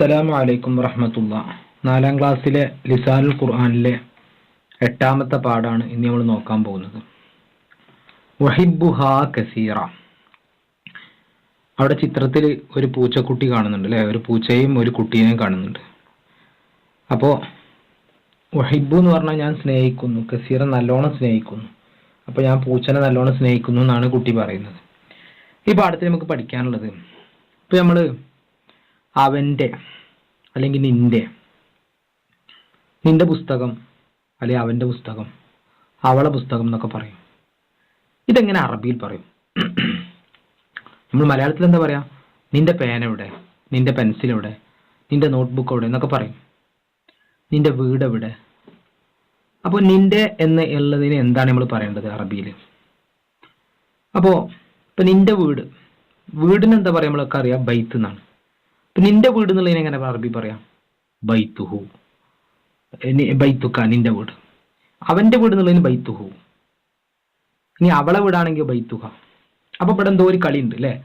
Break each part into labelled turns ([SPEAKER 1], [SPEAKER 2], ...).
[SPEAKER 1] അസ്സലാമു അലൈക്കും വറഹമത്തുള്ള. നാലാം ക്ലാസ്സിലെ ലിസാനുൽ ഖുർആാനിലെ എട്ടാമത്തെ പാടാണ് ഇനി നമ്മൾ നോക്കാൻ പോകുന്നത്. കസീറ. അവിടെ ചിത്രത്തിൽ ഒരു പൂച്ചക്കുട്ടി കാണുന്നുണ്ട് അല്ലെ? ഒരു പൂച്ചയും ഒരു കുട്ടീനെയും കാണുന്നുണ്ട്. അപ്പോൾ വഹിബു എന്ന് പറഞ്ഞാൽ ഞാൻ സ്നേഹിക്കുന്നു കസീറ നല്ലോണം സ്നേഹിക്കുന്നു. അപ്പോൾ ഞാൻ പൂച്ചനെ നല്ലോണം സ്നേഹിക്കുന്നു എന്നാണ് കുട്ടി പറയുന്നത്. ഈ പാഠത്തിൽ നമുക്ക് പഠിക്കാനുള്ളത്. ഇപ്പൊ നമ്മൾ അവന്റെ അല്ലെങ്കിൽ നിന്റെ നിന്റെ പുസ്തകം അല്ലെങ്കിൽ അവന്റെ പുസ്തകം അവളെ പുസ്തകം എന്നൊക്കെ പറയും. ഇതെങ്ങനെ അറബിയിൽ പറയും? നമ്മൾ മലയാളത്തിൽ എന്താ പറയാ? നിന്റെ പേന എവിടെ? നിന്റെ പെൻസിൽ എവിടെ? നിന്റെ നോട്ട്ബുക്ക് എവിടെ? എന്നൊക്കെ പറയും. നിന്റെ വീട് എവിടെ? അപ്പോൾ നിന്റെ എന്ന് ഉള്ളതിന് എന്താണ് നമ്മൾ പറയേണ്ടത് അറബിയിൽ? അപ്പോൾ ഇപ്പൊ നിന്റെ വീട്. വീടിന് എന്താ പറയാ? നമ്മളൊക്കെ അറിയാം ബൈത്ത് എന്നാണ്. നിന്റെ വീട് എന്നുള്ളതിന് എങ്ങനെ അറബി പറയാം? ബൈത്തുഹു. ബൈത്തുക്ക നിന്റെ വീട്. അവന്റെ വീട് എന്നുള്ളതിന് ബൈത്തുഹു. ഇനി അവളെ വീടാണെങ്കിൽ ബൈത്തുഹ. അപ്പൊ ഇവിടെ എന്തോ ഒരു കളി ഉണ്ട് അല്ലെ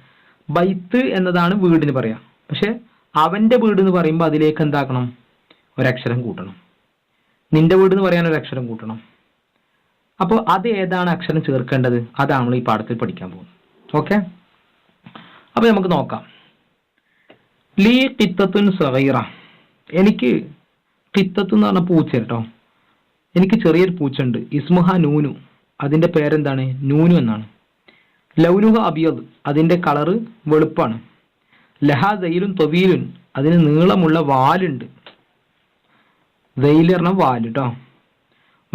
[SPEAKER 1] ബൈത്ത് എന്നതാണ് വീടിന് പറയാം. പക്ഷെ അവന്റെ വീട് എന്ന് പറയുമ്പോൾ അതിലേക്ക് എന്താക്കണം? ഒരക്ഷരം കൂട്ടണം. നിന്റെ വീട് എന്ന് പറയാൻ ഒരു അക്ഷരം കൂട്ടണം. അപ്പോൾ അത് ഏതാണ് അക്ഷരം ചേർക്കേണ്ടത്? അതാണ് നമ്മൾ ഈ പാഠത്തിൽ പഠിക്കാൻ പോകുന്നത്. ഓക്കെ? അപ്പൊ നമുക്ക് നോക്കാം. ലീ കിത്തത്തുൻ സഹൈറ എനിക്ക് കിത്തത്ത് എന്ന് പറഞ്ഞ പൂച്ച കേട്ടോ. എനിക്ക് ചെറിയൊരു പൂച്ച ഉണ്ട് ഇസ്മുഹ നൂനു. അതിന്റെ പേരെന്താണ്? നൂനു എന്നാണ്. ലൗനുഹ അബിയത് അതിന്റെ കളറ് വെളുപ്പാണ്. ലഹ ജയിലും തൊവീലുൻ. അതിന് നീളമുള്ള വാലുണ്ട്. പറഞ്ഞ വാൽ കേട്ടോ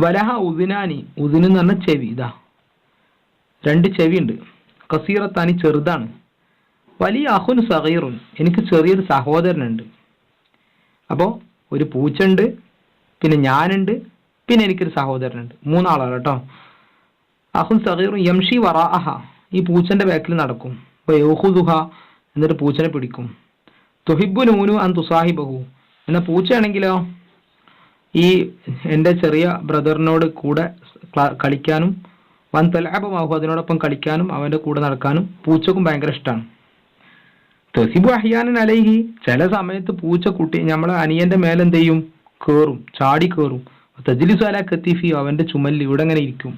[SPEAKER 1] വലഹ ഉദിനാനി. ഉദിനെന്ന് പറഞ്ഞ ചെവി. ഇതാ. രണ്ട് ചെവിയുണ്ട്. കസീറത്താനി ചെറുതാണ്. വലിയ അഹുൻ സഹീറുൻ എനിക്ക് ചെറിയൊരു സഹോദരനുണ്ട്. അപ്പോൾ ഒരു പൂച്ചയുണ്ട് പിന്നെ ഞാനുണ്ട് പിന്നെ എനിക്കൊരു സഹോദരനുണ്ട്. മൂന്നാളാണ് കേട്ടോ. അഹുൻ സഹീറു യംഷി വറാഹ ഈ പൂച്ചന്റെ ബാക്കിൽ നടക്കും. യോഹുദുഹ എന്നിട്ട് പൂച്ചനെ പിടിക്കും. തുഹിബു നൂനു അൻ തുസാഹിബഹു. എന്നാൽ പൂച്ചയാണെങ്കിലോ ഈ എന്റെ ചെറിയ ബ്രദറിനോട് കൂടെ കളിക്കാനും വൻ തലാപമാഹു അതിനോടൊപ്പം കളിക്കാനും അവന്റെ കൂടെ നടക്കാനും പൂച്ചക്കും ഭയങ്കര ഇഷ്ടമാണ് തെസിബു അഹിയാനൻ അലൈഹി ചില സമയത്ത് പൂച്ച കുട്ടി നമ്മളെ അനിയന്റെ മേലെന്ത് ചെയ്യും? കേറും ചാടി കേറും. തജ്ലിസു അല കത്തിഫി അവന്റെ ചുമലിൽ ഇവിടെ എങ്ങനെ ഇരിക്കും?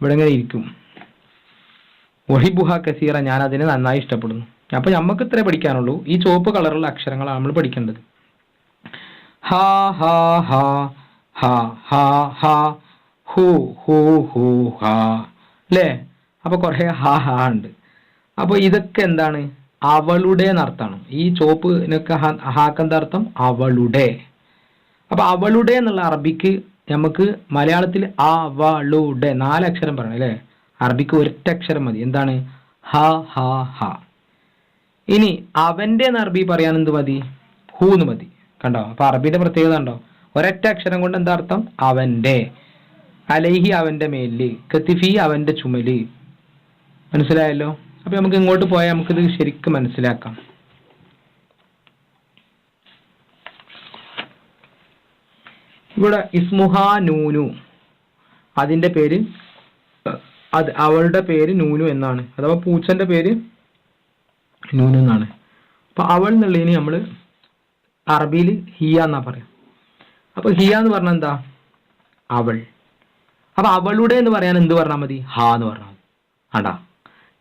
[SPEAKER 1] ഇവിടെ എങ്ങനെ ഇരിക്കും? ഒഹിബുഹ കസീറ ഞാൻ അതിനെ നന്നായി ഇഷ്ടപ്പെടുന്നു. അപ്പൊ നമുക്ക് ഇത്രേ പഠിക്കാനുള്ളൂ. ഈ ചുവപ്പ് കളറുള്ള അക്ഷരങ്ങളാണ് നമ്മൾ പഠിക്കേണ്ടത്. ഹാ ഹാ ഹാ ഹാ ഹാ ഹാ ഹൂ ഹൂ ഹൂ ഹാ. അല്ലേ അപ്പൊ കുറെ ഹാ ഹാ ഉണ്ട്. അപ്പൊ ഇതൊക്കെ എന്താണ്? അവളുടെ എന്നർത്ഥമാണ്. ഈ ചോപ്പിനൊക്കെ ഹാക്കന്ത അർത്ഥം? അവളുടെ. അപ്പൊ അവളുടെ എന്നുള്ള അറബിക്ക് നമുക്ക് മലയാളത്തിൽ അവളുടെ നാലക്ഷരം പറയണം അല്ലേ? അറബിക്ക് ഒരൊറ്റ അക്ഷരം മതി. എന്താണ്? ഹ ഹ ഹ. ഇനി അവന്റെ എന്ന് അറബി പറയാൻ എന്ത് മതി? ഹൂന്ന് മതി. കണ്ടോ? അപ്പൊ അറബിയുടെ പ്രത്യേകത കണ്ടോ? ഒരൊറ്റ അക്ഷരം കൊണ്ട് എന്താ അർത്ഥം? അവന്റെ. അലൈഹി അവന്റെ മേലിൽ കത്തിഫി അവന്റെ ചുമൽ. മനസ്സിലായല്ലോ? അപ്പൊ നമുക്ക് ഇങ്ങോട്ട് പോയാൽ നമുക്കിത് ശരിക്കും മനസ്സിലാക്കാം. ഇവിടെ ഇസ്മുഹ നൂനു. അതിന്റെ പേര് അത് അവളുടെ പേര് നൂനു എന്നാണ്. അഥവാ പൂച്ചന്റെ പേര് നൂനു എന്നാണ്. അപ്പൊ അവൾ എന്നുള്ളതിന് നമ്മൾ അറബിയിൽ ഹിയ എന്നാ പറയാം. അപ്പൊ ഹിയ എന്ന് പറഞ്ഞാൽ എന്താ? അവൾ. അപ്പൊ അവളുടെ എന്ന് പറയാൻ എന്ത് പറഞ്ഞാൽ മതി? ഹാ എന്ന് പറഞ്ഞാൽ മതി. ആണ്ടാ.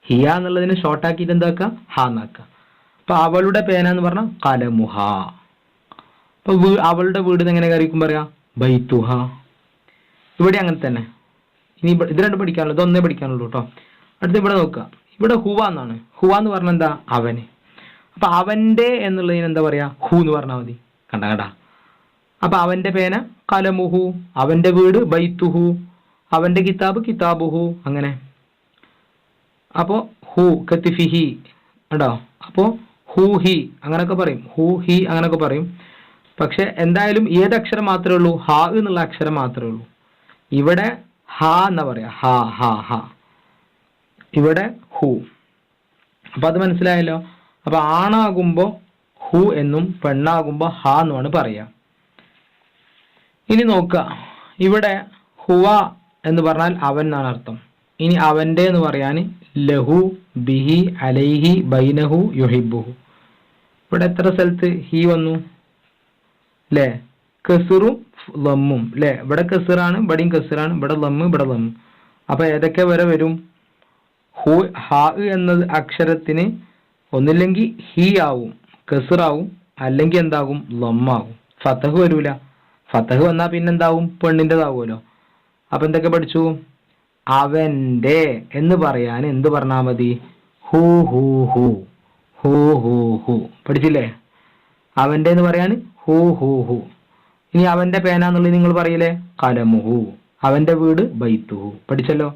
[SPEAKER 1] ഹിയ എന്നുള്ളതിനെ ഷോർട്ട് ആക്കിയിട്ട് എന്താക്കാം ഹ അപ്പൊ അവളുടെ പേന എന്ന് പറഞ്ഞാൽ കലമുഹ. അപ്പൊ അവളുടെ വീട് എങ്ങനെ കറിയിക്കും പറയാ? ബൈത്തുഹ. ഇവിടെ അങ്ങനെ തന്നെ. ഇനി ഇത് രണ്ട് പഠിക്കാനുള്ളൂ. ഇതൊന്നേ പഠിക്കാനുള്ളൂ കേട്ടോ. അടുത്ത് ഇവിടെ നോക്കുക. ഇവിടെ ഹുവ എന്നാണ്. ഹുവ എന്ന് പറഞ്ഞാൽ എന്താ? അവന്. അപ്പൊ അവന്റെ എന്നുള്ളതിന് എന്താ പറയാ? ഹു എന്ന് പറഞ്ഞാൽ മതി. കണ്ട കണ്ട. അപ്പൊ അവന്റെ പേന കലമുഹു. അവന്റെ വീട് ബൈത്തുഹു. അവന്റെ കിതാബ് കിതാബുഹു. അങ്ങനെ. അപ്പോ ഹു കത്തിഫിഹി ഉണ്ടോ അപ്പോ ഹു ഹി അങ്ങനൊക്കെ പറയും. ഹു ഹി അങ്ങനൊക്കെ പറയും. പക്ഷെ എന്തായാലും ഏത് അക്ഷരം മാത്രമേ ഉള്ളൂ? ഹ എന്നുള്ള അക്ഷരം മാത്രമേ ഉള്ളൂ. ഇവിടെ ഹ എന്നാ പറയാ? ഹ ഹ ഹ. ഇവിടെ ഹു. അപ്പൊ അത് മനസ്സിലായല്ലോ? അപ്പൊ ആണാകുമ്പോ ഹു എന്നും പെണ്ണാകുമ്പോ ഹ എന്നുമാണ് പറയാ. ഇനി നോക്കുക. ഇവിടെ ഹുവ എന്ന് പറഞ്ഞാൽ അവൻ എന്നാണ് അർത്ഥം. ഇനി അവന്റെ എന്ന് പറയാൻ ലഹു ബിഹി അലൈഹി ബൈനഹു യുഹിബുഹു ഇവിടെ എത്ര സ്ഥലത്ത് ഹി വന്നു? അല്ലേ കസുറും ലമ്മും. അല്ലേ ഇവിടെ കസുറാണ് ഇവിടെയും കസുറാണ് ഇവിടെ ലമ്മ് ഇവിടെ ലമ്മ്. അപ്പൊ ഏതൊക്കെ വരെ വരും? ഹു ഹ എന്നത് അക്ഷരത്തിന് ഒന്നില്ലെങ്കിൽ ഹി ആവും കസുറാവും അല്ലെങ്കിൽ എന്താകും? ലമ്മാകും ഫതഹ് വരൂല. ഫതഹ് വന്നാൽ പിന്നെന്താവും? പെണ്ണിന്റെതാവുമല്ലോ. അപ്പൊ എന്തൊക്കെ പഠിച്ചു? അവന്റെ എന്ന് പറയാൻ എന്ത് പറഞ്ഞാ മതി? Who who who. Who who who. പഠിച്ചില്ലേ? അവന്റെ എന്ന് പറയാൻ ഹൂ ഹൂ ഹൂ. ഇനി അവന്റെ പേന എന്നുള്ളത് നിങ്ങൾ പറയില്ലേ? കലമുഹു അവന്റെ വീട് ബൈത്തുഹു. പഠിച്ചല്ലോ?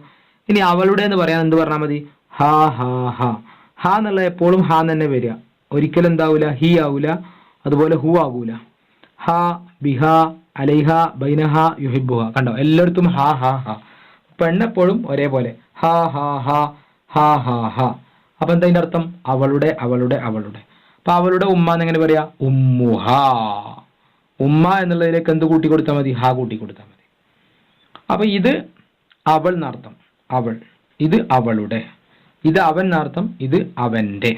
[SPEAKER 1] ഇനി അവളുടെ എന്ന് പറയാൻ എന്ത് പറഞ്ഞാൽ മതി? ഹാ ഹാ ഹാ. ഹാ എന്നുള്ള എപ്പോഴും ഹാ തന്നെ വരിക. ഒരിക്കലും എന്താവൂല? ഹി ആവൂല. അതുപോലെ ഹു ആകൂല ഹാ ബിഹ അലൈഹ ബൈനഹ യുഹിബുഹ കണ്ടോ? എല്ലായിടത്തും ഹാ ഹാ ഹാ. പെണ്ണെപ്പോഴും ഒരേപോലെ. ഹാ ഹാ ഹാ ഹാ ഹാ ഹാ. അപ്പൊ എന്താ അതിന്റെ അർത്ഥം? അവളുടെ അവളുടെ അവളുടെ. അപ്പൊ അവളുടെ ഉമ്മ എന്നെങ്ങനെ പറയാ? ഉമ്മുഹ ഉമ്മ എന്നുള്ളതിലേക്ക് എന്ത് കൂട്ടി കൊടുത്താൽ മതി? ഹാ കൂട്ടി കൊടുത്താൽ മതി. അപ്പൊ ഇത് അവൾ എന്നർത്ഥം. അവൾ. ഇത് അവളുടെ. ഇത് അവൻ എന്നർത്ഥം ഇത് അവന്റെ.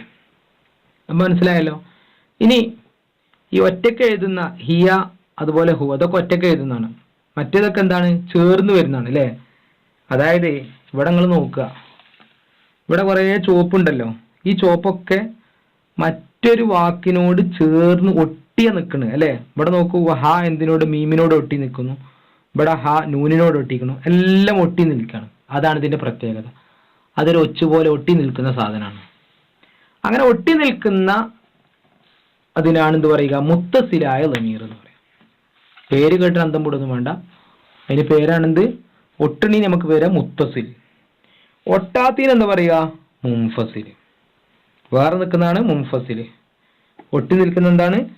[SPEAKER 1] മനസ്സിലായല്ലോ? ഇനി ഈ ഒറ്റയ്ക്ക് എഴുതുന്ന ഹിയ അതുപോലെ ഹു അതൊക്കെ ഒറ്റയ്ക്ക് എഴുതുന്നതാണ്. മറ്റേതൊക്കെ എന്താണ്? ചേർന്ന് വരുന്നതാണ് അല്ലേ? അതായത് ഇവിടെ നിങ്ങൾ നോക്കുക. ഇവിടെ കുറേ ചോപ്പുണ്ടല്ലോ ഈ ചോപ്പൊക്കെ മറ്റൊരു വാക്കിനോട് ചേർന്ന് ഒട്ടിയ നിൽക്കണ് അല്ലേ? ഇവിടെ നോക്കൂ ഹ എന്തിനോട് മീമിനോട് ഒട്ടി നിൽക്കുന്നു ഇവിടെ ഹ നൂനിനോട് ഒട്ടിക്കുന്നു. എല്ലാം ഒട്ടി നിൽക്കുകയാണ്. അതാണ് ഇതിന്റെ പ്രത്യേകത. അതൊരു ഒച്ചുപോലെ ഒട്ടി നിൽക്കുന്ന സാധനമാണ്. അങ്ങനെ ഒട്ടി നിൽക്കുന്ന അതിനാണ് എന്ത് പറയുക? മുത്തസിലായ ലമീർ എന്ന് പറയാം പേര് കേട്ടിട്ട് അന്തം പൊടുന്നു വേണ്ട. അതിന് പേരാണെന്ത്? ഒട്ടണി നമുക്ക് വരാം മുത്തസിൽ. ഒട്ടാത്തീൻ എന്താ പറയുക മുംഫസിൽ. വേറെ നിൽക്കുന്നതാണ് മുംഫസിൽ. ഒട്ടി നിൽക്കുന്ന എന്താണ്?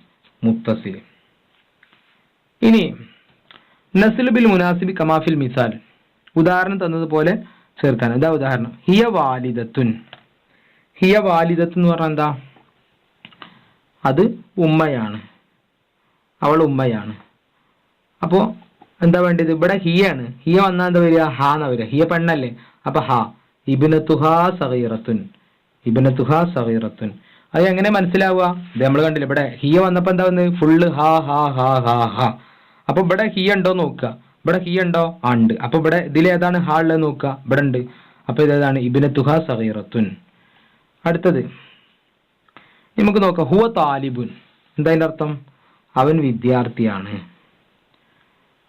[SPEAKER 1] മുത്തസിൽ. ഇനി നസിലുബിൽ മുനാസിബി കമാഫിൽ മിസാൽ. ഉദാഹരണം തന്നതുപോലെ ചേർക്കാൻ ഇതാ ഉദാഹരണം. ഹിയ വാലിദത്തുൻ. ഹിയ വാലിദത്ത് എന്ന് പറഞ്ഞാൽ എന്താ? അത് ഉമ്മയാണ്. അവൾ ഉമ്മയാണ്. അപ്പോ എന്താ വേണ്ടത്? ഇവിടെ ഹിയ ആണ്. ഹിയ വന്നാ എന്താ വരിക? ഹാ എന്നാ വരിക? ഹിയ പെണ്ണല്ലേ? അപ്പൊ ഹാ. ഇബിനത്തുഹാ സഹീറത്തുൻ ഇബിനത്തുഹാ സഹീറത്തുൻ അത് എങ്ങനെ മനസ്സിലാവുക? ഇത് നമ്മൾ കണ്ടില്ല ഇവിടെ ഹിയ വന്നപ്പോ എന്താ വന്നത് ഫുള്ള് ഹാ ഹാ ഹാ ഹാ ഹാ. അപ്പൊ ഇവിടെ ഹിയ ഉണ്ടോ നോക്കുക. ഇവിടെ ഹിയ ഉണ്ടോ? ആ ഉണ്ട്. അപ്പൊ ഇവിടെ ഇതിലേതാണ് ഹാ ഉള്ളത് നോക്കുക. ഇവിടെ ഉണ്ട്. അപ്പൊ ഇതേതാണ് ഇബിനത്തുഹാ സഹീറത്തുൻ അടുത്തത്. നമുക്ക് നോക്കാം. ഹുവ താലിബുൻ. എന്താ അതിന്റെ അർത്ഥം? അവൻ വിദ്യാർത്ഥിയാണ്.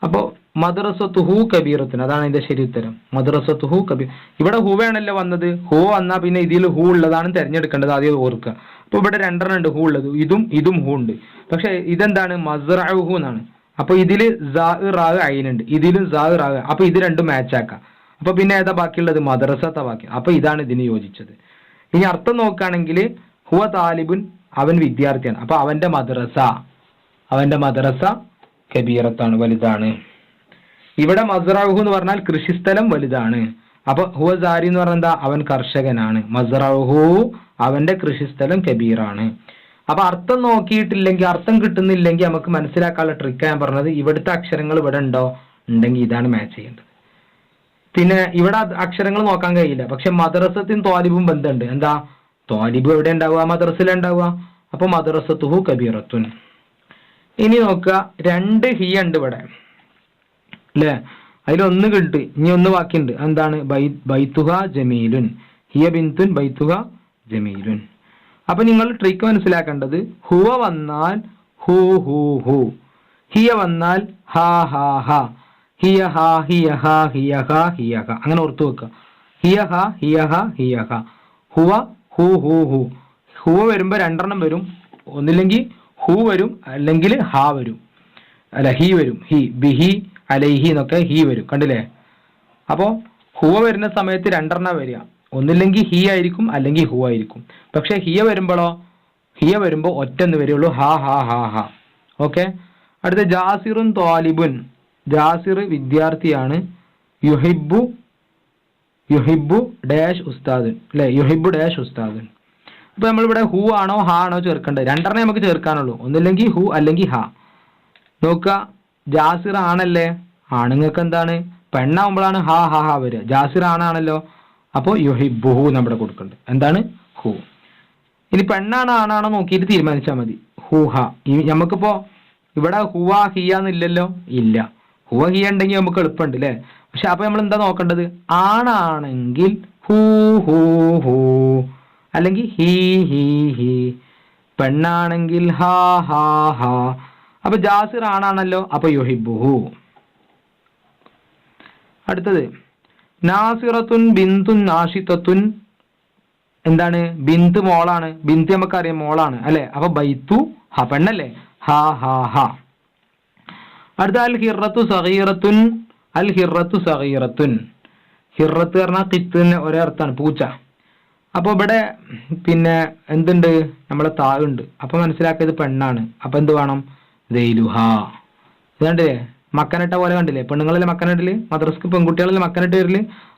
[SPEAKER 1] അപ്പോ മദ്രസത്തു ഹു കബീറത്തിന് അതാണ് ഇതിന്റെ ശരി ഉത്തരം. മദ്രസത്തു ഹു കബീർ. ഇവിടെ ഹു വേണല്ലോ വന്നത്. ഹു വന്നാൽ പിന്നെ ഇതിൽ ഹു ഉള്ളതാണ് തിരഞ്ഞെടുക്കേണ്ടത് ആദ്യം ഓർക്കുക. അപ്പൊ ഇവിടെ രണ്ടെണ്ണം ഉണ്ട് ഹു ഉള്ളത്. ഇതും ഇതും ഹു ഉണ്ട്. പക്ഷെ ഇതെന്താണ്? മസറഹു എന്നാണ്. അപ്പൊ ഇതിൽ സാ റാ അയിനുണ്ട് ഇതിലും സാ റാഹ് അപ്പൊ ഇത് രണ്ടും മാച്ച് ആക്കാം. അപ്പൊ പിന്നെ ഏതാ ബാക്കിയുള്ളത്? മദ്രസത്തെ ബാക്കി. അപ്പൊ ഇതാണ് ഇതിന് യോജിച്ചത്. ഇനി അർത്ഥം നോക്കുകയാണെങ്കിൽ ഹുവ താലിബുൻ അവൻ വിദ്യാർത്ഥിയാണ്. അപ്പൊ അവന്റെ മദ്രസ. അവന്റെ മദ്രസ കബീറത്താണ് വലുതാണ്. ഇവിടെ മസറാഹു എന്ന് പറഞ്ഞാൽ കൃഷിസ്ഥലം വലുതാണ്. അപ്പൊ ഹുവസാരി എന്ന് പറഞ്ഞാൽ എന്താ? അവൻ കർഷകനാണ്. മസറാഹു അവന്റെ കൃഷിസ്ഥലം കബീറാണ്. അപ്പൊ അർത്ഥം നോക്കിയിട്ടില്ലെങ്കിൽ അർത്ഥം കിട്ടുന്നില്ലെങ്കിൽ നമുക്ക് മനസ്സിലാക്കാനുള്ള ട്രിക്ക് ഞാൻ പറഞ്ഞത് ഇവിടുത്തെ അക്ഷരങ്ങൾ ഇവിടെ ഉണ്ടോ? ഉണ്ടെങ്കിൽ ഇതാണ് മാച്ച് ചെയ്യേണ്ടത്. പിന്നെ ഇവിടെ അക്ഷരങ്ങൾ നോക്കാൻ കഴിയില്ല. പക്ഷെ മദ്രസത്തിനും തോലിബും ബന്ധമുണ്ട്. എന്താ? തോലിബ് എവിടെ ഉണ്ടാവുക? മദ്രസയിൽ ഉണ്ടാവുക. അപ്പൊ മദ്രസത്തുഹു കബീറത്തുൻ. ഇനി നോക്കുക രണ്ട് ഹി ഉണ്ട് ഇവിടെ. അല്ലേ അതിലൊന്ന് കിട്ടി. ഇനി ഒന്ന് ബാക്കിയുണ്ട്. എന്താണ് ബൈത്തുഹ ജമീലുൻ. ഹിയ ബിന്തുൻ ബൈത്തുഹ ജമീലുൻ. അപ്പൊ നിങ്ങൾ ട്രിക്ക് മനസ്സിലാക്കേണ്ടത് ഹുവ വന്നാൽ ഹു ഹു ഹു. ഹിയ വന്നാൽ ഹാ ഹാ ഹാ. ഹിയ ഹാ ഹിയ ഹാ ഹിയ ഹാ ഹിയ ഹാ. അങ്ങനെ ഓർത്തു വെക്കുക. ഹിയ ഹാ ഹിയ ഹാ ഹിയ ഹാ. ഹുവ ഹു ഹു ഹു. ഹുവ വരുമ്പോ രണ്ടെണ്ണം വരും. ഒന്നില്ലെങ്കിൽ ഹു വരും അല്ലെങ്കിൽ ഹാ വരും. അല്ല ഹി വരും. ഹി ബിഹി അലൈഹി എന്നൊക്കെ ഹി വരും. കണ്ടില്ലേ? അപ്പോ ഹുവ വരുന്ന സമയത്ത് രണ്ടെണ്ണം വരിക. ഒന്നില്ലെങ്കിൽ ഹി ആയിരിക്കും അല്ലെങ്കിൽ ഹു ആയിരിക്കും. പക്ഷെ ഹിയ വരുമ്പോഴോ ഹിയ വരുമ്പോ ഒറ്റ എന്ന് വരികയുള്ളൂ. ഹാ ഹാ ഹാ ഹാ. ഓക്കെ? അടുത്ത ജാസിറുൻ തോലിബുൻ ജാസിർ വിദ്യാർത്ഥിയാണ്. യുഹിബു യുഹിബു ഡാഷ് ഉസ്താദുൻ അല്ലെ? യുഹിബു ഡാഷ് ഉസ്താദുൻ അപ്പൊ നമ്മളിവിടെ ഹു ആണോ ഹാ ആണോ ചേർക്കേണ്ടത് രണ്ടെണ്ണേ നമുക്ക് ചേർക്കാനുള്ളൂ. ഒന്നില്ലെങ്കിൽ ഹു അല്ലെങ്കിൽ ഹാ നോക്കുക. ജാസിർ ആണല്ലേ? ആണുങ്ങൾക്ക് എന്താണ്? പെണ്ണാവുമ്പോഴാണ് ഹാ ഹാ ഹാ വരിക. ജാസിർ ആണാണല്ലോ? അപ്പോൾ യുഹിബുഹു നമ്മുടെ കൊടുക്കേണ്ടത് എന്താണ്? ഹു ഇനി പെണ്ണാണ് ആണാണോ നോക്കിയിട്ട് തീരുമാനിച്ചാൽ മതി. ഹു ഈ നമുക്കിപ്പോ ഇവിടെ ഹുവ ഹിയാന്നില്ലല്ലോ ഇല്ല. ഹുവ ഹിയ ഉണ്ടെങ്കിൽ നമുക്ക് എളുപ്പമുണ്ട് അല്ലേ? പക്ഷെ അപ്പൊ നമ്മൾ എന്താ നോക്കേണ്ടത്? ആണാണെങ്കിൽ ഹൂ ഹൂ ഹൂ അല്ലെങ്കിൽ ഹീ ഹീ ഹീ. പെണ്ണാണെങ്കിൽ ഹാ ഹാ ഹാ. അപ്പൊ ജാസിർ ആണാണല്ലോ അപ്പൊ യുഹിബുഹു അടുത്തത് നാസിറത്തുൻ ബിന്ദുൻ നാഷിത്തത്തുൻ എന്താണ്? ബിന്ദു മോളാണ്. ബിന്ദു നമുക്കറിയാം മോളാണ് അല്ലെ? അപ്പൊ ബൈത്തു ഹാ പെണ്ണല്ലേ? ഹാ ഹാ ഹാ. അടുത്ത അൽ ഹിറത്തു സഹീറത്തുൻ അൽ ഹിറത്തു സഹീറത്തുൻ ഹിറത്ത് പറഞ്ഞാൽ കിത്തുന്ന ഒരേ അർത്ഥമാണ് പൂച്ച. അപ്പൊ ഇവിടെ പിന്നെ എന്തുണ്ട്? നമ്മളെ താഴുണ്ട് അപ്പൊ മനസ്സിലാക്കിയത് പെണ്ണാണ്. അപ്പോൾ എന്ത് വേണം? ദൈലുഹ. ഇത് മക്കനട്ട പോലെ കണ്ടില്ലേ? പെണ്ണുങ്ങളിലെ മക്കനട്ടിൽ മദ്രസ്ക്ക് പെൺകുട്ടികളിലെ മക്കനട്ട് വരിൽ?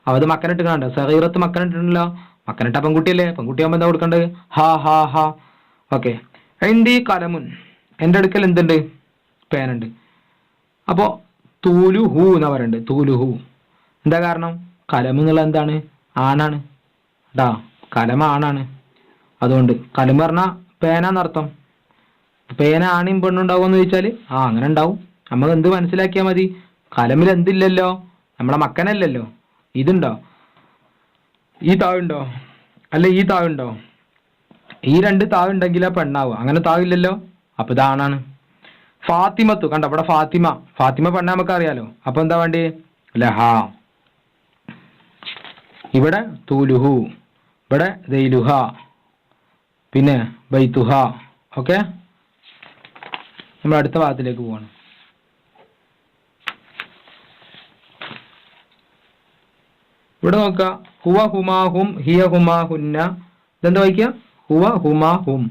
[SPEAKER 1] അവത് മക്കനട്ട് കാണണ്ട? സഹീറത്ത് മക്കനട്ടുണ്ടല്ലോ മക്കനട്ട പെൺകുട്ടിയല്ലേ? പെൺകുട്ടിയാകുമ്പോ എന്താ കൊടുക്കണ്ടത്? ഹാ ഹാ ഹാ. ഓക്കെ. എന്തി കലമുൻ എന്റെ അടുക്കൽ എന്തുണ്ട്? പേനുണ്ട്. അപ്പോൾ തൂലു ഹൂ എന്ന് പറയുന്നുണ്ട് തൂലു ഹൂ എന്താ കാരണം? കലം എന്താണ്? ആനാണ് ടാ. കലം ആണാണ്. അതുകൊണ്ട് കലം പേന പേനാന്നർത്ഥം പേന ആണയും പെണ്ണുണ്ടാവുമെന്ന് ചോദിച്ചാൽ ആ അങ്ങനെ ഉണ്ടാവും. നമ്മൾ എന്ത് മനസ്സിലാക്കിയാൽ മതി? കലമിൽ എന്തില്ലല്ലോ? നമ്മളെ മക്കനല്ലല്ലോ. ഇതുണ്ടോ? ഈ താവുണ്ടോ? അല്ല ഈ താവുണ്ടോ? ഈ രണ്ട് താവുണ്ടെങ്കിലാ പെണ്ണാവുക. അങ്ങനെ താവില്ലല്ലോ? അപ്പൊ ഇതാണാണ് ഫാത്തിമത്തു. കണ്ട ഇവിടെ ഫാത്തിമ. ഫാത്തിമ പെണ്ണ നമുക്ക് അറിയാലോ അപ്പൊ എന്താ വേണ്ടി ലഹ. ഇവിടെ തൂലുഹു. ഇവിടെ ദൈലുഹ പിന്നെ ബൈത്തുഹ ഓക്കെ നമ്മൾ അടുത്ത ഭാഗത്തിലേക്ക് പോവാണ്. ഇവിടെ നോക്കുക. ഹുവ ഹുമാഹും ഹിയ ഹുമാഹുന്ന. ഇതെന്താ വായിക്കുക? ഹുവ ഹുമാഹും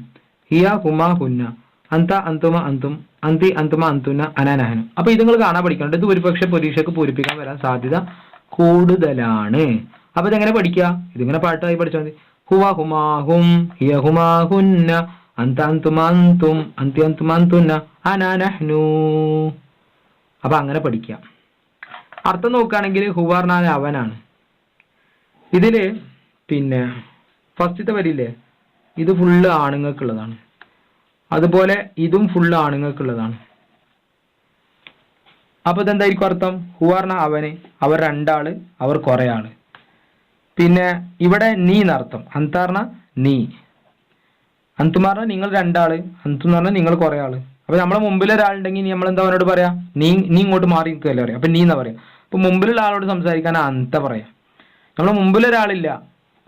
[SPEAKER 1] ഹിയ ഹുമാഹുന്ന. അന്ത അന്തുമ അന്തും അന്തി അന്തുമ അന്തുന അനനഹനും. അപ്പൊ ഇത് നിങ്ങൾ കാണാൻ പഠിക്കണ്ട ഇത് ഒരുപക്ഷെ പരീക്ഷയ്ക്ക് പൂരിപ്പിക്കാൻ വരാൻ സാധ്യത കൂടുതലാണ്. അപ്പൊ ഇതെങ്ങനെ പഠിക്കുക ഇതിങ്ങനെ പാട്ടായി പഠിച്ചാൽ മതി. ഹുവ ഹുമാഹും ഹിയ ഹുമാഹുന്ന അന്ത അന്തുമ അന്തും അന്തി അന്തുമ അന്തുന അനാനഹ്നു അപ്പൊ അങ്ങനെ പഠിക്കുക അർത്ഥം നോക്കുകയാണെങ്കിൽ ഹുവാർനാൽ അവനാണ്. ഇതിൽ പിന്നെ ഫസ്റ്റത്തെ വരില്ലേ ഇത് ഫുള്ള് ആണുങ്ങൾക്കുള്ളതാണ്. അതുപോലെ ഇതും ഫുള്ള് ആണുങ്ങൾക്കുള്ളതാണ്. അപ്പൊ ഇതെന്തായിരിക്കും അർത്ഥം? ഹുവാർണ അവന്. അവർ രണ്ടാൾ അവർ കുറെ ആൾ. പിന്നെ ഇവിടെ നീ എന്നർത്ഥം അന്താർണ നീ. അന്തുമാർണ നിങ്ങൾ രണ്ടാൾ. അന്ത് പറഞ്ഞാൽ നിങ്ങൾ കുറെ ആൾ. അപ്പൊ നമ്മളെ മുമ്പിൽ ഒരാളുണ്ടെങ്കിൽ നമ്മൾ എന്താ അവനോട് പറയാ? നീ നീ ഇങ്ങോട്ട് മാറി നിൽക്കുകയല്ലേ പറയാം. അപ്പൊ നീ എന്നാ പറയാ? അപ്പൊ മുമ്പിലുള്ള ആളോട് സംസാരിക്കാൻ അന്ത പറയാം. നമ്മളെ മുമ്പിൽ ഒരാളില്ല.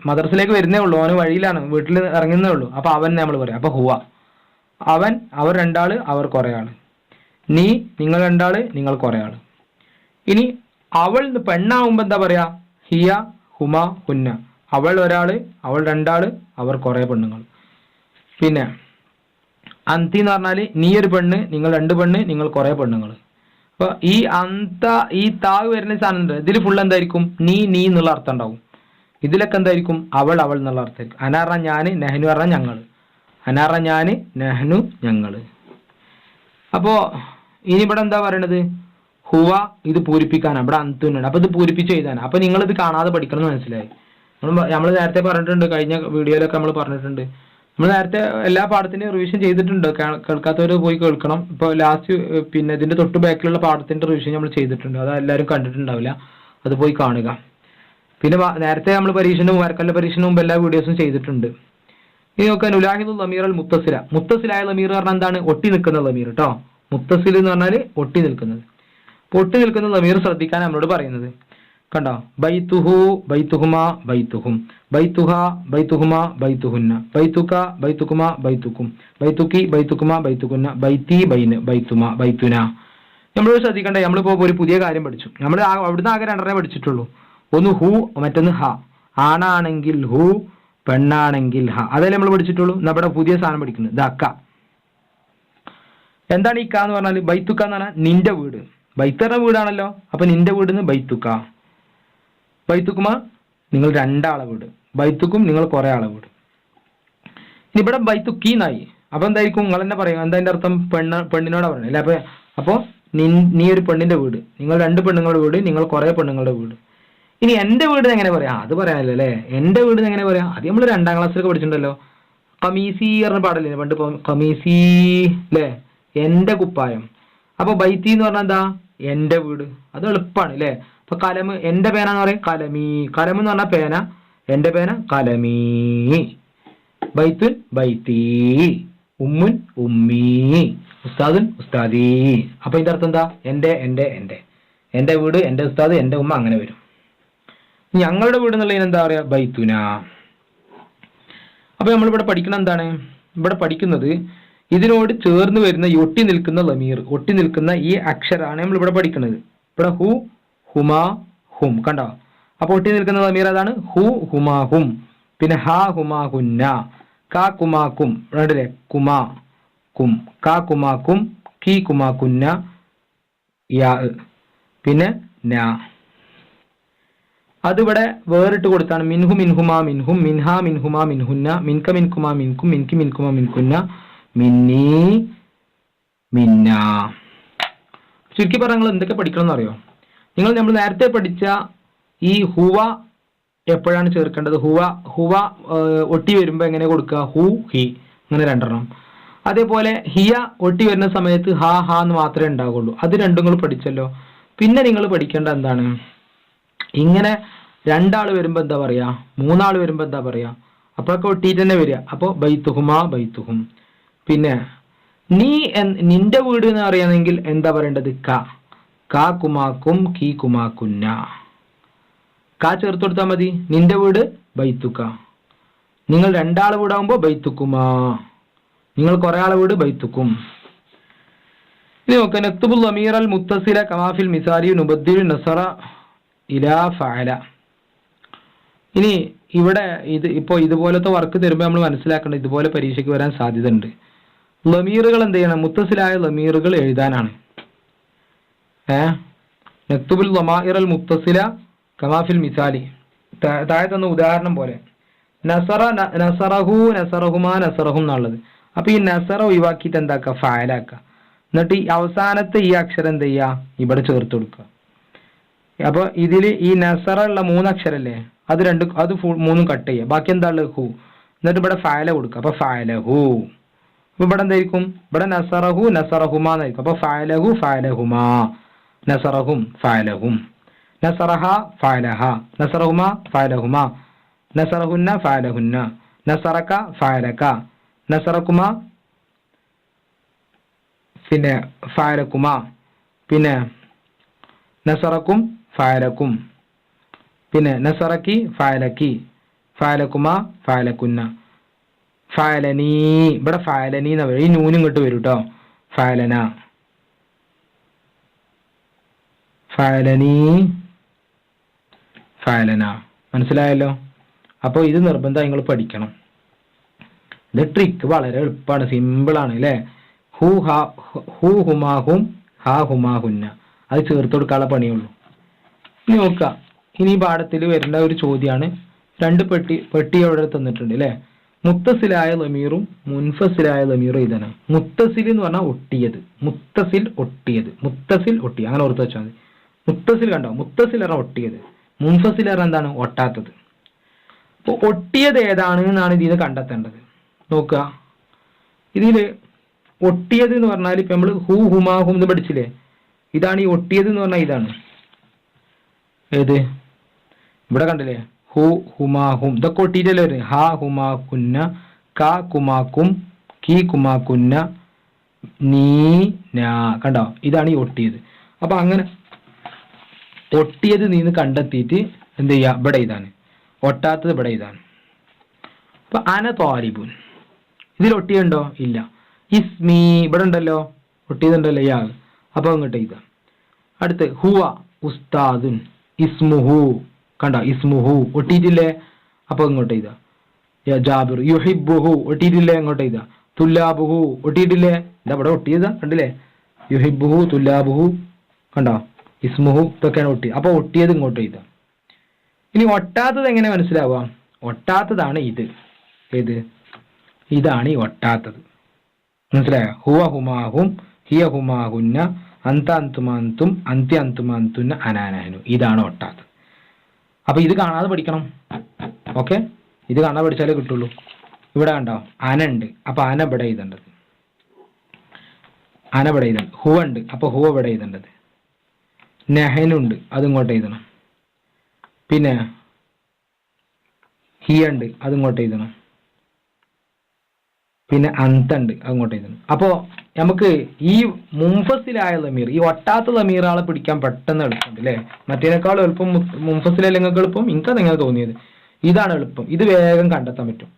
[SPEAKER 1] മദ്രസിലേക്ക് വരുന്നേ ഉള്ളൂ. അവന് വഴിയിലാണ്. വീട്ടിൽ ഇറങ്ങുന്നേ ഉള്ളൂ. അപ്പൊ അവൻ നമ്മൾ പറയാം. അപ്പൊ ഹുവ. അവൻ അവർ രണ്ടാൾ അവർ കുറെ ആൾ. നീ നിങ്ങൾ രണ്ടാൾ നിങ്ങൾ കുറെ ആൾ. ഇനി അവൾ പെണ്ണാവുമ്പോ എന്താ പറയാ? ഹിയ ഹുമ ഹുന്ന. അവൾ ഒരാൾ അവൾ രണ്ടാൾ അവർ കുറെ പെണ്ണുങ്ങൾ. പിന്നെ അന്തി എന്ന് പറഞ്ഞാൽ നീ ഒരു പെണ്ണ് നിങ്ങൾ രണ്ട് പെണ്ണ് നിങ്ങൾ കുറെ പെണ്ണുങ്ങൾ. അപ്പൊ ഈ അന്ത ഈ താവ് വരുന്ന സാധനം ഇതിൽ ഫുൾ എന്തായിരിക്കും? നീ നീ എന്നുള്ള അർത്ഥം ഉണ്ടാവും. ഇതിലൊക്കെ എന്തായിരിക്കും? അവൾ അവൾ എന്നുള്ള അർത്ഥമായിരിക്കും അനാറ ഞാൻ നെഹ്നു പറഞ്ഞ ഞങ്ങൾ അനാറ ഞാൻ നെഹ്നു ഞങ്ങൾ അപ്പോ ഇനി ഇവിടെ എന്താ പറയണത്? ഹുവ ഇത് പൂരിപ്പിക്കാനാണ്. ഇവിടെ അന്തുന്നുണ്ട് അപ്പൊ ഇത് പൂരിപ്പിച്ച് എഴുതാനാണ്. അപ്പൊ നിങ്ങൾ ഇത് കാണാതെ പഠിക്കണം മനസ്സിലായി. നമ്മൾ നേരത്തെ പറഞ്ഞിട്ടുണ്ട് കഴിഞ്ഞ വീഡിയോയിലൊക്കെ നമ്മൾ പറഞ്ഞിട്ടുണ്ട്. നമ്മൾ നേരത്തെ എല്ലാ പാഠത്തിന്റെയും റിവിഷൻ ചെയ്തിട്ടുണ്ട്. കേൾ- കേൾക്കാത്തവർ പോയി കേൾക്കണം. ഇപ്പൊ ലാസ്റ്റ് പിന്നെ ഇതിന്റെ തൊട്ട് ബാക്കിലുള്ള പാഠത്തിന്റെ റിവിഷൻ നമ്മൾ ചെയ്തിട്ടുണ്ട്. അത് എല്ലാവരും കണ്ടിട്ടുണ്ടാവില്ല. അത് പോയി കാണുക. പിന്നെ നേരത്തെ നമ്മൾ പരീക്ഷന്റെ വരക്കല്ല പരീക്ഷന് മുമ്പ് എല്ലാ വീഡിയോസും ചെയ്തിട്ടുണ്ട്. ഇനി നോക്കാൻ ഉലാഹിദുൽ ലമീർ അൽ മുത്തസില മുത്തസിലായ ലമീർ പറഞ്ഞാൽ എന്താണ്? ഒട്ടി നിൽക്കുന്ന ലമീർ കേട്ടോ മുത്തസിൽ എന്ന് പറഞ്ഞാൽ ഒട്ടി നിൽക്കുന്നത്. അപ്പൊ ഒട്ടി നിൽക്കുന്ന നമീർ ശ്രദ്ധിക്കാൻ നമ്മളോട് പറയുന്നത്. കണ്ടോ? ബൈത്തുഹു ബൈത്തുഹുമ ബൈത്തുഹും. ബൈത്തുഹ ബൈത്തുഹുമ ബൈത്തുഹുന്ന. ബൈതുക ബൈത്തുകുമ ബൈത്തുക്കും ബൈത്തുക്കി ബൈത്തുക്കുമ ബൈത്തുക്കുന്ന ബൈത്തി ബൈന്. ബൈത്തുമ ബൈത്തുന. നമ്മൾ ശ്രദ്ധിക്കണ്ടേ? നമ്മളിപ്പോ ഒരു പുതിയ കാര്യം പഠിച്ചു. നമ്മൾ അവിടുന്ന് ആകെ രണ്ടെണ്ണേ പഠിച്ചിട്ടുള്ളൂ. ഒന്ന് ഹു മറ്റൊന്ന് ഹ. ആണാണെങ്കിൽ ഹു പെണ്ണാണെങ്കിൽ ഹ. അതല്ലേ നമ്മൾ പഠിച്ചിട്ടുള്ളൂ? നമ്മുടെ പുതിയ സാധനം പഠിക്കുന്നത്. ദക്ക എന്താണ് ഈ ക എന്ന് പറഞ്ഞാൽ ബൈത്തുക്ക എന്ന് പറഞ്ഞാൽ നിന്റെ വീട്. ബൈത്തറ വീടാണല്ലോ. അപ്പൊ നിന്റെ വീട് ബൈത്തുക്ക. ബൈത്തുക്കുമ നിങ്ങൾ രണ്ടാളെ വീട്. ബൈത്തുക്കും നിങ്ങൾ കുറെ ആളെ വീട്. ഇനി ഇവിടെ ബൈത്തുക്കീന്നായി. അപ്പൊ എന്തായിരിക്കും? നിങ്ങൾ തന്നെ പറയും. എന്താ അതിന്റെ അർത്ഥം? പെണ്ണ പെണ്ണിനോടാ പറയുന്നത്. അല്ലെ? അപ്പൊ അപ്പൊ നീ ഒരു പെണ്ണിന്റെ വീട്. നിങ്ങൾ രണ്ട് പെണ്ണുങ്ങളുടെ വീട് നിങ്ങൾ കുറെ പെണ്ണുങ്ങളുടെ വീട്. ഇനി എന്റെ വീട് എങ്ങനെ പറയാം? അത് പറയാനല്ലോ അല്ലേ? എന്റെ വീട് എങ്ങനെ പറയാം? അത് നമ്മൾ രണ്ടാം ക്ലാസ്സിലൊക്കെ പഠിച്ചിട്ടുണ്ടല്ലോ. കമീസി പറഞ്ഞ പാടല്ലേ? പണ്ട് കമീസി അല്ലേ? എന്റെ കുപ്പായം. അപ്പൊ ബൈത്തി എന്ന് പറഞ്ഞാൽ എന്താ? എന്റെ വീട്. അത് എളുപ്പമാണ് അല്ലേ? അപ്പൊ കലമ് എന്റെ പേന എന്ന് പറയും കലമീ. കലം എന്ന് പറഞ്ഞ പേന. എന്റെ പേന കലമീ. ബൈത്തുൻ ബൈത്തീ. ഉമ്മുൻ ഉമ്മീ. ഉസ്താദുൻ ഉസ്താദീ. അപ്പൊ ഇതിന്റെ അർത്ഥം എന്താ? എന്റെ എന്റെ എന്റെ എന്റെ വീട് എന്റെ ഉസ്താദ് എന്റെ ഉമ്മ അങ്ങനെ വരും. ഞങ്ങളുടെ വീട് എന്നുള്ളതിന് എന്താ പറയാ? ബൈത്തുന. അപ്പൊ നമ്മളിവിടെ പഠിക്കണം എന്താണ്? ഇവിടെ പഠിക്കുന്നത് ഇതിനോട് ചേർന്ന് വരുന്ന ഒട്ടി നിൽക്കുന്ന ലമീർ ഒട്ടി നിൽക്കുന്ന ഈ അക്ഷരാണ് നമ്മൾ ഇവിടെ പഠിക്കുന്നത്. ഇവിടെ ഹു ഹുമാ ഹും കണ്ടോ? അപ്പൊ ഒട്ടി നിൽക്കുന്ന ലമീർ അതാണ് ഹു ഹുമാ ഹും. പിന്നെ ഹ ഹുമാ ഹുന്ന. കാ കുമാ കും. കണ്ടില്ലേ? കുമാ കും. കാ കുമാ കും. കി കുമാ കുന്ന. പിന്നെ ന. അതിവിടെ വേറിട്ട് കൊടുത്താണ്. മിൻഹു മിൻഹുമാ മിൻഹും. മിൻഹ മിൻഹുമാ മിൻഹുന്ന. മിൻക മിൻകുമാ മിൻകും. മിൻകി മിൻകുമാ മിൻകുന്ന. മിന്നി മിന്ന. ചുരുക്കി പറഞ്ഞാൽ എന്തൊക്കെ പഠിക്കണം എന്നറിയോ നിങ്ങൾ നമ്മൾ നേരത്തെ പഠിച്ച ഈ ഹുവ എപ്പോഴാണ് ചേർക്കേണ്ടത്? ഹുവ ഹുവ ഒട്ടി വരുമ്പോൾ എങ്ങനെ കൊടുക്കുക? ഹു ഹി അങ്ങനെ രണ്ടെണ്ണം. അതേപോലെ ഹിയ ഒട്ടി വരുന്ന സമയത്ത് ഹാ ഹാ എന്ന് മാത്രമേ ഉണ്ടാകുള്ളൂ അത് രണ്ടും നിങ്ങൾ പഠിച്ചല്ലോ. പിന്നെ നിങ്ങൾ പഠിക്കേണ്ട എന്താണ്? ഇങ്ങനെ രണ്ടാൾ വരുമ്പോ എന്താ പറയാ? മൂന്നാൾ വരുമ്പോ എന്താ പറയാ? അപ്പോഴൊക്കെ ഒട്ടിയിട്ട് തന്നെ വരിക. അപ്പോൾ ബൈത്തുഹുമാ ബൈത്തുഹും. പിന്നെ നീ നിന്റെ വീട് എന്ന് അറിയണമെങ്കിൽ എന്താ പറയേണ്ടത്? ക. കാ കുമാക്കും കീ കുമാക്കുന്ന. കാ ചേർത്ത് കൊടുത്താൽ മതി. നിന്റെ വീട് ബൈത്തുക്ക. നിങ്ങൾ രണ്ടാൾ വീടാകുമ്പോൾ ബൈത്തുക്കുമാ. നിങ്ങൾ കുറെ ആളെ വീട് ബൈത്തുക്കും. ഇനി നോക്ക നക്തുബുൽ അമീർ അൽ മുത്തസില കമാഫിൽ മിസാരി നുബദ്ദിൽ നസറ ഇലാ ഫഅല. ഇനി ഇവിടെ ഇത് ഇപ്പോൾ ഇതുപോലത്തെ വർക്ക് തരുമ്പോൾ നമ്മൾ മനസ്സിലാക്കേണ്ടത് ഇതുപോലെ പരീക്ഷയ്ക്ക് വരാൻ സാധ്യത ഉണ്ട് ലമീറുകൾ എന്ത് ചെയ്യണം? മുത്തസിലായ ലമീറുകൾ എഴുതാനാണ്. ഏ? നെത്തുബുൽ മുത്തസില കമാഫിൽ മിസാലി. താഴെ തന്ന ഉദാഹരണം പോലെ. നസറ നസറഹു നസറഹുമാ നസറഹും എന്നുള്ളത്. അപ്പൊ ഈ നസറ ഒഴിവാക്കിയിട്ട് എന്താക്ക? ഫയലാക്കുക എന്നിട്ട് ഈ അവസാനത്തെ ഈ അക്ഷരം എന്ത് ചെയ്യുക? ഇവിടെ ചേർത്ത് കൊടുക്കുക. അപ്പൊ ഇതിൽ ഈ നസറ ഉള്ള മൂന്ന് അക്ഷരല്ലേ? അത് രണ്ട് അത് മൂന്നും കട്ട് ചെയ്യുക. ബാക്കി എന്താ ഉള്ളത്? ഹു. എന്നിട്ട് ഇവിടെ ഫയല കൊടുക്കുക. അപ്പൊ ഫയലഹു അപ്പൊ ഇവിടെ എന്തായിരിക്കും? ഇവിടെ നസറഹു നസറഹുമാ എന്നായിരിക്കും. അപ്പൊ ഫയലഹു ഫയലഹുമാ നസറഹും ഫയലഹും നസറഹ ഫയലഹ നസറഹുമ ഫയലഹുമ നസറഹുന്ന ഫയലഹുന്ന നസറക ഫയലക നസറക്കുമ പിന്നെ ഫയലക്കുമ പിന്നെ നസറക്കും ഫയലക്കും പിന്നെ നസറക്കി ഫയലക്കി ഫയലക്കുമ ഫയലക്കുന്ന ഫയലനീ. ഇവിടെ ഫാലനി എന്ന് പറയും ഈ നൂനും ഇങ്ങോട്ട് വരും കേട്ടോ ഫയലന. ഫയലനീ. ഫയലന. മനസ്സിലായല്ലോ? അപ്പോൾ ഇത് നിർബന്ധം നിങ്ങൾ പഠിക്കണം. ഇത് ട്രിക്ക് വളരെ എളുപ്പമാണ്. സിമ്പിൾ ആണ് അല്ലേ? ഹൂ ഹാ ഹൂ ഹുമാഹും ഹാ അത് ചേർത്ത് കൊടുക്കാനുള്ള പണിയുള്ളൂ. ഇനി നോക്കുക. ഇനി പാഠത്തിൽ വരേണ്ട ഒരു ചോദ്യമാണ്. രണ്ട് പെട്ടി പെട്ടി അവിടെ തന്നിട്ടുണ്ട് അല്ലേ? മുത്തസിലായ ലമീറും മുൻഫസിലായ ലമീറും ഇതാണ്. മുത്തസിൽ എന്ന് പറഞ്ഞാൽ ഒട്ടിയത്. മുത്തസിൽ ഒട്ടിയത്. മുത്തസിൽ ഒട്ടി. അങ്ങനെ ഓർത്ത് വെച്ചാൽ മതി. മുത്തസിൽ കണ്ടോ? മുത്തസിൽ പറഞ്ഞാൽ ഒട്ടിയത്. മുൻഫസിൽ പറഞ്ഞാൽ എന്താണ്? ഒട്ടാത്തത്. അപ്പോൾ ഒട്ടിയത് ഏതാണ് എന്നാണ് ഇതിൽ കണ്ടെത്തേണ്ടത്. നോക്കുക. ഇതിൽ ഒട്ടിയത് എന്ന് പറഞ്ഞാൽ ഇപ്പൊ നമ്മൾ ഹു ഹുമാ ഹും എന്ന് പഠിച്ചില്ലേ? ഇതാണ് ഈ ഒട്ടിയത് എന്ന് പറഞ്ഞാൽ ഇതാണ്. ഏത്? ഇവിടെ കണ്ടില്ലേ? ഹു ഹുമാഹും. ഇതൊക്കെ ഒട്ടിയിട്ടല്ലേ വരുന്നത് ഹ ഹുമാ കുന്ന ക കുമാക്കും കി കുമാക്കുന്ന നീ കണ്ടോ? ഇതാണ് ഈ ഒട്ടിയത്. അപ്പൊ അങ്ങനെ ഒട്ടിയത് നീന്ന് കണ്ടെത്തിയിട്ട് എന്ത് ചെയ്യ? ഇവിടെ ഇതാണ്. ഒട്ടാത്തത് ഇവിടെ ഇതാണ്. അപ്പൊ അന താലിബുൻ ഇതിൽ ഒട്ടിയുണ്ടോ ഇല്ല. ഇസ്മി. ഇവിടെ ഉണ്ടല്ലോ. ഒട്ടിയതുണ്ടല്ലോ ഇയാൾ. അപ്പൊ അങ്ങോട്ട് ഇതാ അടുത്ത് ഹുവ ഉസ്താദുൻ. ഇസ്മുഹു. കണ്ട ഇസ്മുഹു ഒട്ടിയിട്ടില്ലേ? അപ്പൊ ഇങ്ങോട്ട് ഇതാ യാ ജാബിർ യുഹിബുഹു ഒട്ടിയിട്ടില്ലേ? ഇങ്ങോട്ട് ഇതാ തുല്ലാബുഹു ഒട്ടിയിട്ടില്ലേ? എന്താ ഇവിടെ ഒട്ടിയതാ കണ്ടില്ലേ? യുഹിബുഹു തുല്ലാബുഹു കണ്ടോ? ഇസ്മുഹു ഇതൊക്കെയാണ് ഒട്ടി. അപ്പൊ ഒട്ടിയത് ഇങ്ങോട്ട് ഇതാ ഇനി ഒട്ടാത്തത് എങ്ങനെ മനസ്സിലാവുക ഒട്ടാത്തതാണ് ഇത്. ഏത്? ഇതാണ് ഈ ഒട്ടാത്തത്. മനസ്സിലായോ? ഹുവ ഹുമാഹും ഹിയ ഹുമാഹുന്ന അന്ത അന്തുമാന്തും അന്ത്യ അനാനാനു. ഇതാണ് ഒട്ടാത്തത്. അപ്പൊ ഇത് കാണാതെ പഠിക്കണം. ഓക്കെ ഇത് കാണാതെ പഠിച്ചാലേ കിട്ടുള്ളൂ. ഇവിടെ കണ്ടോ? അന ഉണ്ട്. അപ്പൊ അന ഇവിടെ എഴുതേണ്ടത്. അന ഇവിടെ എഴുതണം. ഹുവ ഉണ്ട്. അപ്പൊ ഹുവ ഇവിടെ എഴുതേണ്ടത്. നെഹനുണ്ട് അത് ഇങ്ങോട്ട് എഴുതണം. പിന്നെ ഹിയ ഉണ്ട്. അത് ഇങ്ങോട്ട് എഴുതണം. പിന്നെ അന്ത ഉണ്ട്. അത് ഇങ്ങോട്ട് എഴുതണം. അപ്പോ നമുക്ക് ഈ മുംഫസിലായ ലമീർ ഈ ഒട്ടാത്ത ലമീറാളെ പിടിക്കാൻ പെട്ടെന്ന് എളുപ്പമുണ്ട് അല്ലേ മറ്റേനേക്കാളും എളുപ്പം മുംഫസിലെ നിങ്ങൾക്ക് എളുപ്പം എനിക്ക് നിങ്ങൾ തോന്നിയത്. ഇതാണ് എളുപ്പം. ഇത് വേഗം കണ്ടെത്താൻ പറ്റും.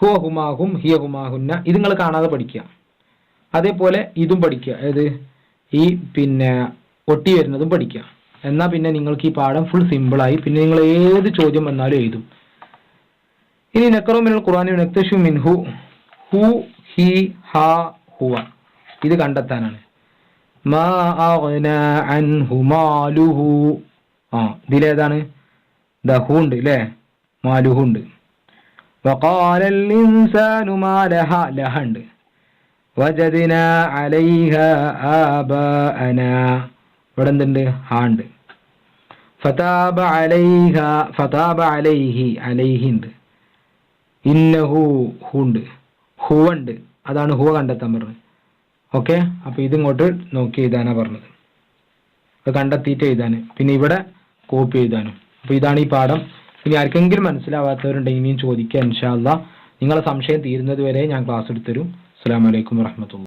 [SPEAKER 1] ഹുവ ഹുമാഹും ഇത് നിങ്ങൾ കാണാതെ പഠിക്കുക. അതേപോലെ ഇതും പഠിക്കുക. അതായത് ഈ പിന്നെ ഒട്ടി വരുന്നതും പഠിക്കുക. എന്നാൽ പിന്നെ നിങ്ങൾക്ക് ഈ പാഠം ഫുൾ സിമ്പിളായി പിന്നെ നിങ്ങൾ ഏത് ചോദ്യം വന്നാലും എഴുതും. ഇനി നെക്കറോ മിനൽ ഖുർആനി നക്തഷു മിൻഹു ഹു ഹി ഹ ഹുവ. ഇത് കണ്ടെത്താനാണ്. ആ ഇതിലേതാണ്? ദഹു ഉണ്ട് അല്ലേ മാലുഹു ഉണ്ട്. ലഹണ്ട് വജദിന അലൈഹ ആബാന ഇവിടെ എന്തുണ്ട്? ഹാണ്ട് ഫതാബ അലൈഹ ഫതാബ അലൈഹി അലൈഹി ഉണ്ട്. ഇന്നഹു ഹുണ്ട് ഹുവണ്ട് അതാണ് ഹുവ കണ്ടെത്താൻ പറഞ്ഞത്. ഓക്കെ അപ്പൊ ഇതിങ്ങോട്ട് നോക്കി എഴുതാനാ പറഞ്ഞത്. അത് കണ്ടെത്തിയിട്ട് എഴുതാന്. പിന്നെ ഇവിടെ കോപ്പി എഴുതാനും. അപ്പൊ ഇതാണ് ഈ പാഠം. ഇനി ആർക്കെങ്കിലും മനസ്സിലാവാത്തവരുണ്ടെങ്കിൽ ഇനിയും ചോദിക്കുക ഇൻഷാല്ല നിങ്ങളെ സംശയം തീരുന്നത് വരെ ഞാൻ ക്ലാസ് എടുത്തരും അസ്സാം വലൈക്കും വറഹമത്തുള്ള